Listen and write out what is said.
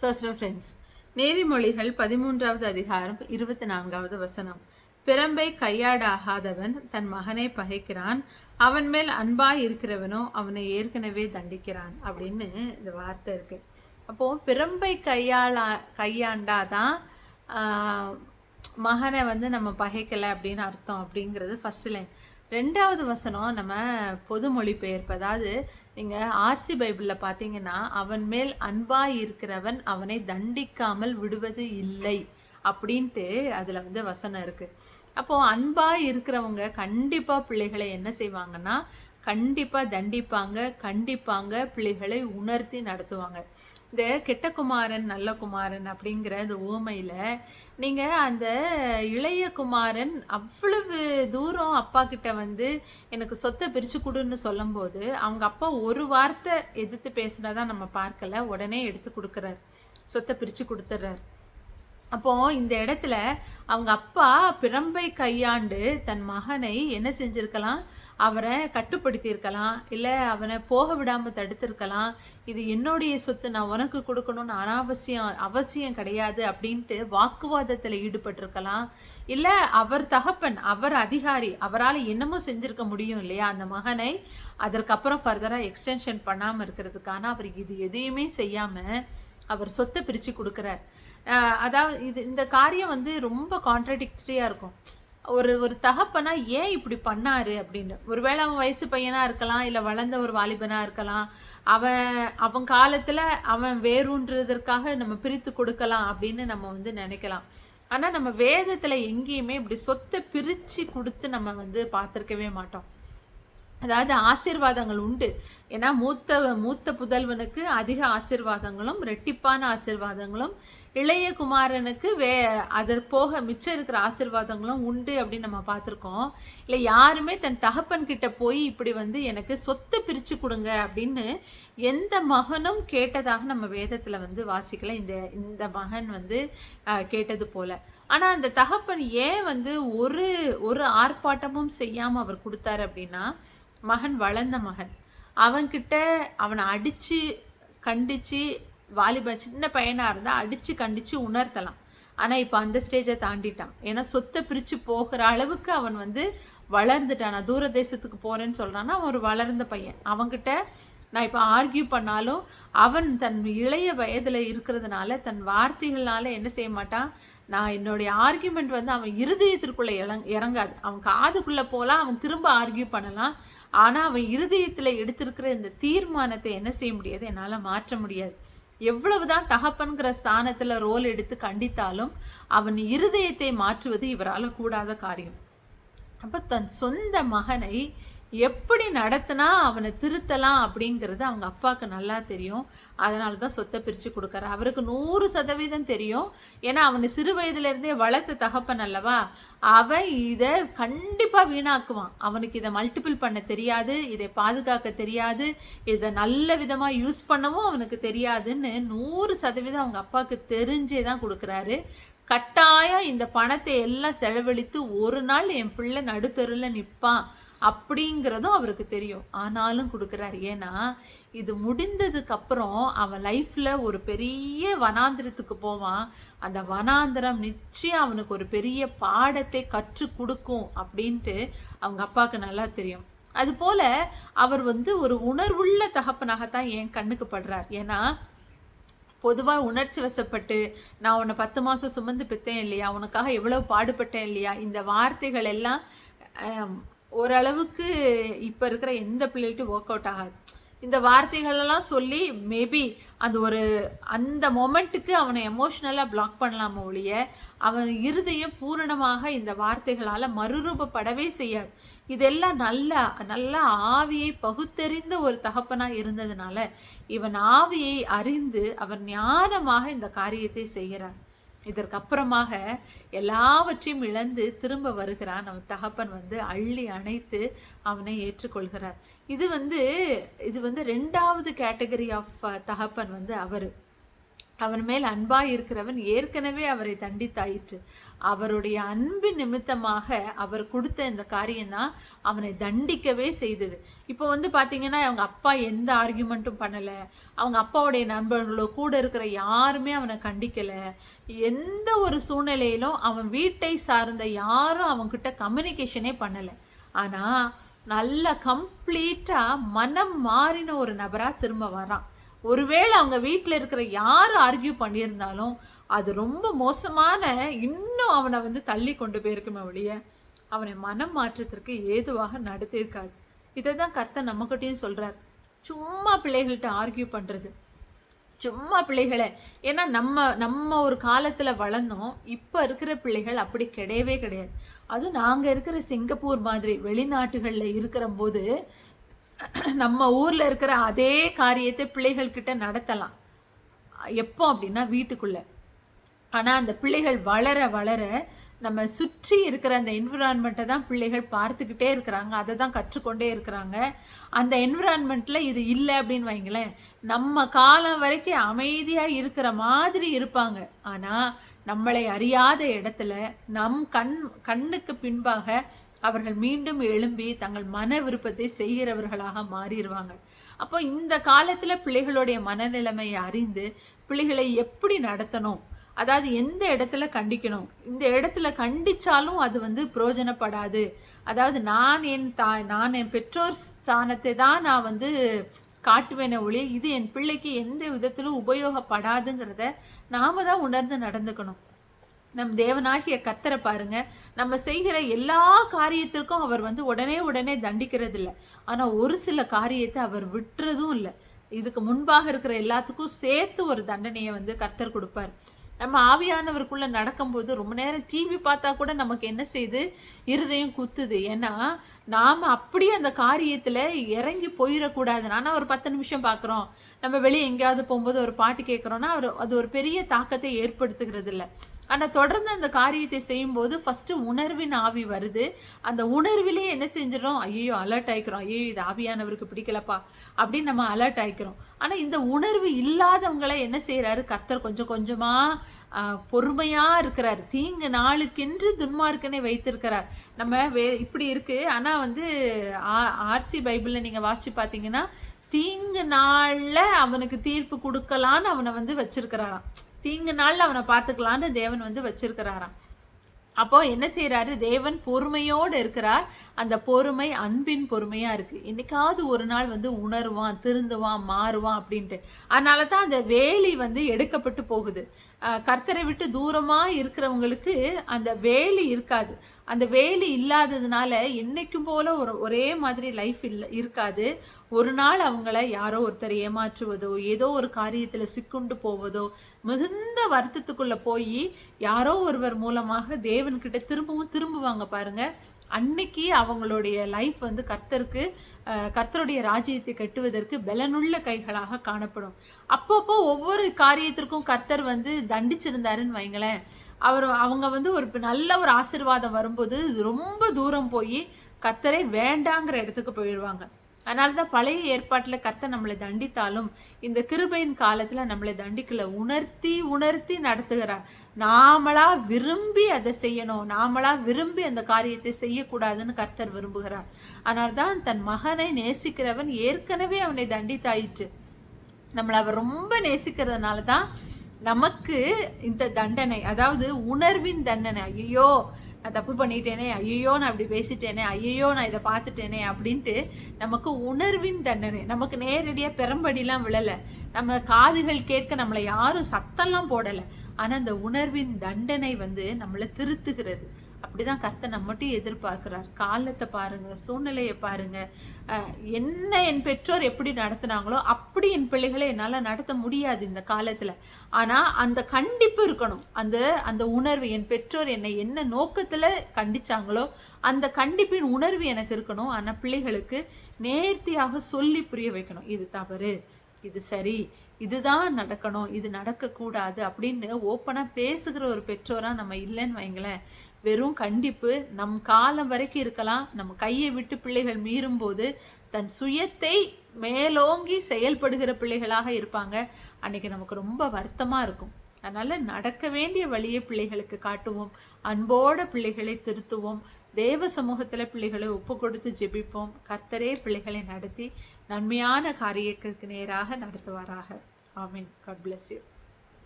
சோஸ்ரோ friends நீதிமொழிகள் பதிமூன்றாவது அதிகாரம் இருபத்தி நான்காவது வசனம். பிறம்பை கையாடாகாதவன் தன் மகனை பகைக்கிறான். அவன் மேல் அன்பாய் இருக்கிறவனோ அவனை ஏற்கனவே தண்டிக்கிறான் அப்படின்னு இந்த வார்த்தை இருக்கு. அப்போ பிறம்பை கையாளா கையாண்டாதான் மகனை வந்து நம்ம பகைக்கலை அப்படின்னு அர்த்தம் அப்படிங்கிறது ஃபர்ஸ்ட் லைன் ரெண்டாவது வசனம் நம்ம பொது மொழிபெயர்ப்பு. அதாவது நீங்கள் ஆர்சி பைபிளில் பார்த்தீங்கன்னா அவன் மேல் அன்பாய் இருக்கிறவன் அவனை தண்டிக்காமல் விடுவது இல்லை அப்படின்ட்டு அதில் வந்து வசனம் இருக்குது அப்போது அன்பாக இருக்கிறவங்க கண்டிப்பாக பிள்ளைகளை என்ன செய்வாங்கன்னா கண்டிப்பாக தண்டிப்பாங்க கண்டிப்பாங்க பிள்ளைகளை உணர்த்தி நடத்துவாங்க. இந்த கெட்ட குமாரன் நல்ல குமாரன் அப்படிங்கிற அந்த ஓமையில் நீங்கள் அந்த இளைய குமாரன் அவ்வளவு தூரம் அப்பா கிட்ட வந்து எனக்கு சொத்தை பிரித்து கொடுன்னு சொல்லும்போது அவங்க அப்பா ஒரு வார்த்தை எதிர்த்து பேசினதா நம்ம பார்க்கல உடனே எடுத்து கொடுக்குறாரு. சொத்தை பிரித்து கொடுத்துட்றாரு அப்போது இந்த இடத்துல அவங்க அப்பா பிரம்பை கையாண்டு தன் மகனை என்ன செஞ்சுருக்கலாம்? அவரை கட்டுப்படுத்தியிருக்கலாம். இல்லை அவனை போக விடாமல் தடுத்திருக்கலாம். இது என்னுடைய சொத்து நான் உனக்கு கொடுக்கணும்னு அனாவசியம் அவசியம் கிடையாது அப்படின்ட்டு வாக்குவாதத்தில் ஈடுபட்டிருக்கலாம். இல்லை அவர் தகப்பன் அவர் அதிகாரி அவரால் என்னமோ செஞ்சுருக்க முடியும் இல்லையா அந்த மகனை? அதற்கப்புறம் ஃபர்தராக எக்ஸ்டென்ஷன் பண்ணாமல் இருக்கிறதுக்கான அவர் இது எதையுமே செய்யாமல் அவர் சொத்தை பிரித்து கொடுக்குறார். அதாவது இது இந்த காரியம் வந்து ரொம்ப கான்ட்ரடிக்டரியாக இருக்கும். ஒரு ஒரு தகப்பனா ஏன் இப்படி பண்ணாரு அப்படின்னு? ஒருவேளை அவன் வயசு பையனாக இருக்கலாம் இல்லை வளர்ந்த ஒரு வாலிபனாக இருக்கலாம் அவன் அவன் காலத்தில் அவன் வேறுன்றதற்காக நம்ம பிரித்து கொடுக்கலாம் அப்படின்னு நம்ம வந்து நினைக்கலாம். ஆனால் நம்ம வேதத்தில் எங்கேயுமே இப்படி சொத்தை பிரித்து கொடுத்து நம்ம வந்து பார்த்துருக்கவே மாட்டோம். அதாவது ஆசீர்வாதங்கள் உண்டு. ஏன்னா மூத்த மூத்த புதல்வனுக்கு அதிக ஆசீர்வாதங்களும் ரெட்டிப்பான ஆசீர்வாதங்களும் இளைய குமாரனுக்கு வே அதற் போக மிச்சம் இருக்கிற ஆசீர்வாதங்களும் உண்டு அப்படின்னு நம்ம பார்த்துருக்கோம். இல்லை யாருமே தன் தகப்பன் கிட்ட போய் இப்படி வந்து எனக்கு சொத்தை பிரித்து கொடுங்க அப்படின்னு எந்த மகனும் கேட்டதாக நம்ம வேதத்தில் வந்து வாசிக்கல. இந்த இந்த மகன் வந்து கேட்டது போல. ஆனால் அந்த தகப்பன் ஏன் வந்து ஒரு ஒரு ஆர்ப்பாட்டமும் செய்யாமல் அவர் கொடுத்தாரு அப்படின்னா மகன் வளர்ந்த மகன். அவன்கிட்ட அவனை அடித்து கண்டித்து வாலிப சின்ன பையனாக இருந்தால் அடித்து கண்டித்து உணர்த்தலாம். ஆனால் இப்போ அந்த ஸ்டேஜை தாண்டிட்டான். ஏன்னா சொத்தை பிரித்து போகிற அளவுக்கு அவன் வந்து வளர்ந்துட்டான். நான் தூர தேசத்துக்கு போகிறேன்னு சொல்கிறான்னா அவன் ஒரு வளர்ந்த பையன். அவன்கிட்ட நான் இப்போ ஆர்கியூ பண்ணாலும் அவன் தன் இளைய வயதில் இருக்கிறதுனால தன் வார்த்தைகள்னால என்ன செய்ய மாட்டான்? நான் என்னுடைய ஆர்கியூமெண்ட் வந்து அவன் இருதயத்திற்குள்ளே இறங் இறங்காது. அவன் காதுக்குள்ளே போகலாம் அவன் திரும்ப ஆர்கியூ பண்ணலாம். ஆனால் அவன் இருதயத்தில் எடுத்திருக்கிற இந்த தீர்மானத்தை என்ன செய்ய முடியாது? என்னால் மாற்ற முடியாது. எவ்வளவுதான் தகப்பன்கிற ஸ்தானத்தில் ரோல் எடுத்து கண்டித்தாலும் அவன் இருதயத்தை மாற்றுவது இவரால் கூடாத காரியம். அப்போ தன் சொந்த மகனை எப்படி நடத்தினா அவனை திருத்தலாம் அப்படிங்கிறது அவங்க அப்பாவுக்கு நல்லா தெரியும். அதனால தான் சொத்தை பிரித்து கொடுக்குறாரு அவருக்கு நூறு சதவீதம் தெரியும். ஏன்னா அவனை சிறு வயதுலேருந்தே வளர்த்த தகப்பன் அல்லவா? அவன் இதை கண்டிப்பாக வீணாக்குவான். அவனுக்கு இதை மல்டிபிள் பண்ண தெரியாது. இதை பாதுகாக்க தெரியாது. இதை நல்ல விதமாக யூஸ் பண்ணவும் அவனுக்கு தெரியாதுன்னு நூறு சதவீதம் அவங்க அப்பாவுக்கு தெரிஞ்சே தான் கொடுக்குறாரு. கட்டாயம் இந்த பணத்தை எல்லாம் செலவழித்து ஒரு நாள் என் பிள்ளை நடுத்தருவில் நிற்பான் அப்படிங்கிறதும் அவருக்கு தெரியும். ஆனாலும் கொடுக்குறாரு. ஏன்னா இது முடிந்ததுக்கு அப்புறம் அவன் லைஃப்பில் ஒரு பெரிய வனாந்திரத்துக்கு போவான். அந்த வனாந்திரம் நிச்சயம் அவனுக்கு ஒரு பெரிய பாடத்தை கற்றுக் கொடுக்கும் அப்படின்ட்டு அவங்க அப்பாவுக்கு நல்லா தெரியும். அதுபோல் அவர் வந்து ஒரு உணர்வுள்ள தகப்பனாகத்தான் என் கண்ணுக்கு படுறார். ஏன்னா பொதுவாக உணர்ச்சி வசப்பட்டு நான் உன்னை பத்து மாதம் சுமந்து பெற்றேன் இல்லையா? உனக்காக எவ்வளோ பாடுபட்டேன் இல்லையா? இந்த வார்த்தைகள் எல்லாம் ஓரளவுக்கு இப்போ இருக்கிற எந்த பிள்ளைகிட்டும் ஒர்க் அவுட் ஆகாது. இந்த வார்த்தைகளெல்லாம் சொல்லி மேபி அந்த ஒரு அந்த மொமெண்ட்டுக்கு அவனை எமோஷ்னலாக பிளாக் பண்ணலாம ஒழிய அவன் இருதயம் பூரணமாக இந்த வார்த்தைகளால் மறுரூபப்படவே செய்யாது. இதெல்லாம் நல்ல நல்ல ஆவியை பகுத்தறிந்த ஒரு தகப்பனாக இருந்ததுனால இவன் ஆவியை அறிந்து அவர் ஞானமாக இந்த காரியத்தை செய்கிறார் இதற்கப்புறமாக எல்லாவற்றையும் இழந்து திரும்ப வருகிறான். அவன் தகப்பன் வந்து அள்ளி அணைத்து அவனை ஏற்றுக்கொள்கிறார். இது வந்து இது வந்து ரெண்டாவது கேட்டகரி ஆஃப் தகப்பன் வந்து அவர். அவன் மேல் அன்பாய் இருக்கிறவன் ஏற்கனவே அவரை தண்டித்தாயிற்று. அவருடைய அன்பு நிமித்தமாக அவர் கொடுத்த இந்த காரியம்தான் அவனை தண்டிக்கவே செய்தது. இப்போ வந்து பார்த்தீங்கன்னா அவங்க அப்பா எந்த ஆர்கியூமெண்ட்டும் பண்ணலை. அவங்க அப்பாவுடைய நண்பர்களோ கூட இருக்கிற யாருமே அவனை கண்டிக்கலை. எந்த ஒரு சூழ்நிலையிலும் அவன் வீட்டை சார்ந்த யாரும் அவன்கிட்ட கம்யூனிகேஷனே பண்ணலை. ஆனால் நல்ல கம்ப்ளீட்டாக மனம் மாறின ஒரு நபராக திரும்ப வரான். ஒருவேளை அவங்க வீட்டில் இருக்கிற யார் ஆர்கியூ பண்ணியிருந்தாலும் அது ரொம்ப மோசமான இன்னும் அவனை வந்து தள்ளி கொண்டு போயிருக்குமே ஒழிய அவனை மனம் மாற்றத்திற்கு ஏதுவாக நடத்தியிருக்காது இதை தான் கர்த்தர் நம்மக்கிட்டையும் சொல்கிறார் சும்மா பிள்ளைகள்கிட்ட ஆர்கியூ பண்ணுறது சும்மா பிள்ளைகளை ஏன்னா நம்ம நம்ம ஒரு காலத்தில் வளர்ந்தோம். இப்போ இருக்கிற பிள்ளைகள் அப்படி கிடையவே கிடையாது. அதுவும் நாங்கள் இருக்கிற சிங்கப்பூர் மாதிரி வெளிநாட்டுகளில் இருக்கிற போது நம்ம ஊரில் இருக்கிற அதே காரியத்தை பிள்ளைகள்கிட்ட நடத்தலாம். எப்போ அப்படின்னா வீட்டுக்குள்ளே. ஆனால் அந்த பிள்ளைகள் வளர வளர நம்ம சுற்றி இருக்கிற அந்த என்விரான்மெண்ட்டை தான் பிள்ளைகள் பார்த்துக்கிட்டே இருக்கிறாங்க. அதை தான் கற்றுக்கொண்டே இருக்கிறாங்க. அந்த என்விரான்மெண்ட்டில் இது இல்லை அப்படின்னு வைங்களேன். நம்ம காலம் வரைக்கும் அமைதியாக இருக்கிற மாதிரி இருப்பாங்க. ஆனால் நம்மளை அறியாத இடத்துல நம் கண் கண்ணுக்கு பின்பாக அவர்கள் மீண்டும் எழும்பி தங்கள் மன விருப்பத்தை செய்கிறவர்களாக மாறிடுவாங்க. அப்போ இந்த காலத்தில் பிள்ளைகளுடைய மனநிலைமையை அறிந்து பிள்ளைகளை எப்படி நடத்தணும்? அதாவது எந்த இடத்துல கண்டிக்கணும்? இந்த இடத்துல கண்டிச்சாலும் அது வந்து பிரயோஜனப்படாது அதாவது நான் என் தா நான் என் பெற்றோர் ஸ்தானத்தை தான் நான் வந்து காட்டுவேனே ஒழிய இது என் பிள்ளைக்கு எந்த விதத்திலும் உபயோகப்படாதுங்கிறத நாம தான் உணர்ந்து நடந்துக்கணும். நம் தேவனாகிய கர்த்தரை பாருங்க. நம்ம செய்கிற எல்லா காரியத்திற்கும் அவர் வந்து உடனே உடனே தண்டிக்கிறது இல்லை ஆனால் ஒரு சில காரியத்தை அவர் விட்டுறதும் இல்லை. இதுக்கு முன்பாக இருக்கிற எல்லாத்துக்கும் சேர்த்து ஒரு தண்டனையை வந்து கர்த்தர் கொடுப்பார். நம்ம ஆவியானவருக்குள்ளே நடக்கும்போது ரொம்ப நேரம் டிவி பார்த்தா கூட நமக்கு என்ன செய்யுது இருதயம் குத்துது. ஏன்னா நாம் அப்படியே அந்த காரியத்தில் இறங்கி போயிடக்கூடாது ஆனால் ஒரு பத்து நிமிஷம் பார்க்குறோம். நம்ம வெளியே எங்கேயாவது போகும்போது ஒரு பாட்டு கேட்குறோன்னா அவர் அது ஒரு பெரிய தாக்கத்தை ஏற்படுத்துகிறது இல்லை ஆனால் தொடர்ந்து அந்த காரியத்தை செய்யும்போது ஃபஸ்ட்டு உணர்வின் ஆவி வருது. அந்த உணர்விலே என்ன செஞ்சிடறோம்? ஐயோ அலர்ட் ஆகிக்கிறோம் ஐயோ இது ஆவியானவருக்கு பிடிக்கலப்பா அப்படின்னு நம்ம அலர்ட் ஆகிக்கிறோம் ஆனால் இந்த உணர்வு இல்லாதவங்களை என்ன செய்கிறாரு கர்த்தர் கொஞ்சம் கொஞ்சமாக பொறுமையாக இருக்கிறார். தீங்கு நாளுக்கென்று துன்மார்க்கனை வைத்திருக்கிறார். நம்ம வே இப்படி இருக்குது ஆனால் வந்து ஆர்சி பைபிளில் நீங்கள் வாசித்து பார்த்தீங்கன்னா தீங்கு நாளில் அவனுக்கு தீர்ப்பு கொடுக்கலான்னு அவனை வந்து வச்சிருக்கிறாராம். தீங்கு நாளில் அவனை பார்த்துக்கலான்னு தேவன் வந்து வச்சிருக்கிறாராம். அப்போ என்ன செய்கிறாரு தேவன் பொறுமையோடு இருக்கிறார். அந்த பொறுமை அன்பின் பொறுமையாக இருக்குது என்னைக்காவது ஒரு நாள் வந்து உணருவான் திருந்துவான் மாறுவான் அப்படின்ட்டு. அதனால தான் அந்த வேலி வந்து எடுக்கப்பட்டு போகுது. கர்த்தரை விட்டு தூரமாக இருக்கிறவங்களுக்கு அந்த வேலி இருக்காது. அந்த வேலி இல்லாததுனால என்றைக்கும் போல் ஒரு ஒரே மாதிரி லைஃப் இல்லை இருக்காது. ஒரு நாள் அவங்கள யாரோ ஒருத்தர் ஏமாற்றுவதோ ஏதோ ஒரு காரியத்தில் சிக்குண்டு போவதோ மிகுந்த வருத்தத்துக்குள்ளே போய் யாரோ ஒருவர் மூலமாக தேவன்கிட்ட திரும்பவும் திரும்புவாங்க பாருங்கள் அன்னைக்கு அவங்களுடைய லைஃப் வந்து கர்த்தருக்கு கர்த்தருடைய ராஜ்யத்தை கட்டுவதற்கு பலனுள்ள கைகளாக காணப்படும். அப்பப்போ ஒவ்வொரு காரியத்திற்கும் கர்த்தர் வந்து தண்டிச்சிருந்தாருன்னு வைங்களேன். அவர் அவங்க வந்து ஒரு நல்ல ஒரு ஆசிர்வாதம் வரும்போது ரொம்ப தூரம் போய் கர்த்தரை வேண்டாங்கிற இடத்துக்கு போயிடுவாங்க அதனால தான் பழைய ஏற்பாட்டில் கர்த்தர் நம்மளை தண்டித்தாலும் இந்த கிருபையின் காலத்தில் நம்மளை தண்டிக்கல. உணர்த்தி உணர்த்தி நடத்துகிறார். நாமளா விரும்பி அதை செய்யணும். நாமளா விரும்பி அந்த காரியத்தை செய்யக்கூடாதுன்னு கர்த்தர் விரும்புகிறார். அதனால தான் தன் மகனை நேசிக்கிறவன் ஏற்கனவே அவனை தண்டித்தாயிற்று. நம்மளை அவர் ரொம்ப நேசிக்கிறதுனால தான் நமக்கு இந்த தண்டனை அதாவது உணர்வின் தண்டனை. ஐயோ நான் தப்பு பண்ணிட்டேனே ஐயோ நான் இப்படி பேசிட்டேனே ஐயோ நான் இதை பார்த்துட்டேனே அப்படின்ட்டு நமக்கு உணர்வின் தண்டனை. நமக்கு நேரடியாக பெரம்படிலாம் விழலை. நம்ம காதுகள் கேட்க நம்மளை யாரும் சத்தம்லாம் போடலை. ஆனால் அந்த உணர்வின் தண்டனை வந்து நம்மளை திருத்துகிறது. அப்படிதான் கர்த்தர் நம்மட்டும் எதிர்பார்க்கிறார். காலத்தை பாருங்க சூழ்நிலையை பாருங்க. என்ன என் பெற்றோர் எப்படி நடத்தினாங்களோ அப்படி என் பிள்ளைகளை என்னால் நடத்த முடியாது இந்த காலத்தில். ஆனால் அந்த கண்டிப்பு இருக்கணும். அந்த அந்த உணர்வு என் பெற்றோர் என்னை என்ன நோக்கத்தில் கண்டிச்சாங்களோ அந்த கண்டிப்பின் உணர்வு எனக்கு இருக்கணும். ஆனால் பிள்ளைகளுக்கு நேர்த்தியாக சொல்லி புரிய வைக்கணும். இது தவறு. இது சரி. இதுதான் நடக்கணும். இது நடக்கக்கூடாது அப்படின்னு ஓப்பனாக பேசுகிற ஒரு பெற்றோராக நம்ம இல்லைன்னு வைங்களேன். வெறும் கண்டிப்பு. நம் காலம் வரைக்கும் இருக்கலாம். நம்ம கையை விட்டு பிள்ளைகள் மீறும்போது தன் சுயத்தை மேலோங்கி செயல்படுகிற பிள்ளைகளாக இருப்பாங்க. அன்னைக்கு நமக்கு ரொம்ப வருத்தமாக இருக்கும். அதனால் நடக்க வேண்டிய வழியை பிள்ளைகளுக்கு காட்டுவோம். அன்போட பிள்ளைகளை திருத்துவோம். தேவ சமூகத்தில் பிள்ளைகளை ஒப்பு கொடுத்து ஜெபிப்போம். கர்த்தரே பிள்ளைகளை நடத்தி நன்மையான காரியத்திற்கு நேராக நடத்துவாராக. ஆமீன். God bless you